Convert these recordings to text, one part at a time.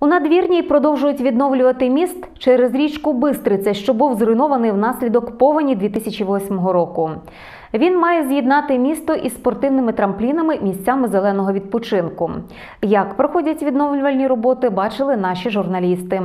У надвірній продовжують відновлювати міст через річку Бистриця, що був зруйнований внаслідок повені 2008 року. Він має з'єднати місто із спортивними трамплінами місцями зеленого відпочинку. Як проходять відновлювальні роботи, бачили наші журналісти.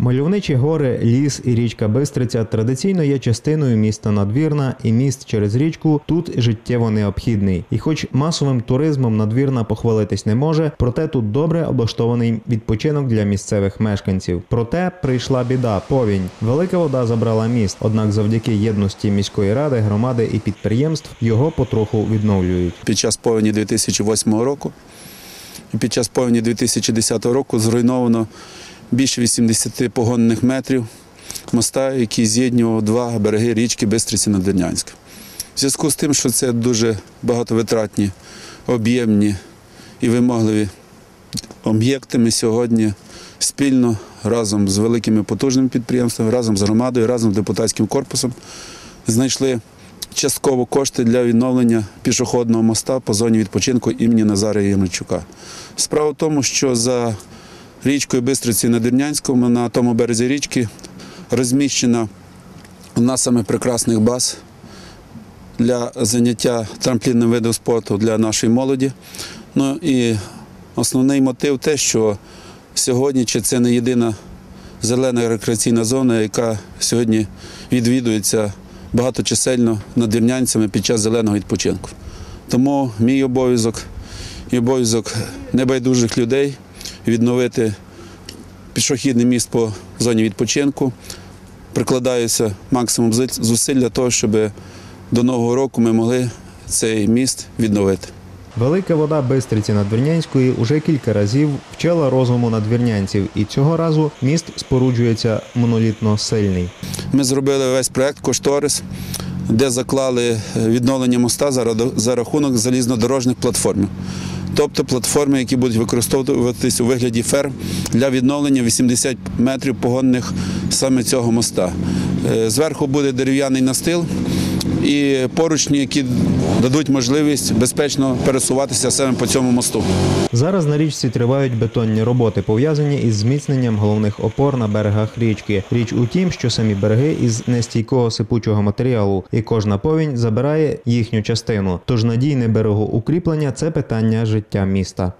Мальовничі гори, ліс і річка Бистриця традиційно є частиною міста Надвірна, і міст через річку тут життєво необхідний. І хоч масовим туризмом Надвірна похвалитись не може, проте тут добре облаштований відпочинок для місцевих мешканців. Проте прийшла біда, повінь. Велика вода забрала міст, однак завдяки єдності міської ради, громади і підприємств його потроху відновлюють. під час повені 2008 року. І під час повені 2010 року зруйновано більше 80 погонних метрів моста, який з'єднував два береги річки Бистриці Надвірнянська. В зв'язку з тим, що це дуже багатовитратні, об'ємні і вимогливі об'єкти, ми сьогодні спільно разом з великими потужними підприємствами, разом з громадою, разом з депутатським корпусом знайшли частково кошти для відновлення пішохідного моста по зоні відпочинку імені Назара Ємельчука. Справа в тому, що за річкою Бистриці на Дернянському на тому березі річки розміщена одна з самих прекрасних баз для заняття трамплінним видом спорту для нашої молоді. Ну і основний мотив те, що сьогодні чи це не єдина зелена рекреаційна зона, яка сьогодні відвідується багаточисельно надвірнянцями під час зеленого відпочинку. Тому мій обов'язок і обов'язок небайдужих людей відновити пішохідний міст по зоні відпочинку. Прикладаюся максимум зусиль- для того, щоб до нового року ми могли цей міст відновити. Велика вода Бистриці Надвірнянської уже кілька разів вчила розуму надвірнянців, і цього разу міст споруджується монолітно сильний. Ми зробили весь проект кошторис, де заклали відновлення моста за рахунок залізнодорожних платформ. Тобто платформи, які будуть використовуватись у вигляді ферм для відновлення 80 метрів погонних саме цього моста. Е, Зверху буде дерев'яний настил і поручні, які дадуть можливість безпечно пересуватися саме по цьому мосту. Зараз на річці тривають бетонні роботи, пов'язані із зміцненням головних опор на берегах річки. Річ у тім, що самі береги із нестійкого сипучого матеріалу, і кожна повінь забирає їхню частину. Тож надійне берегоукріплення – це питання життя міста.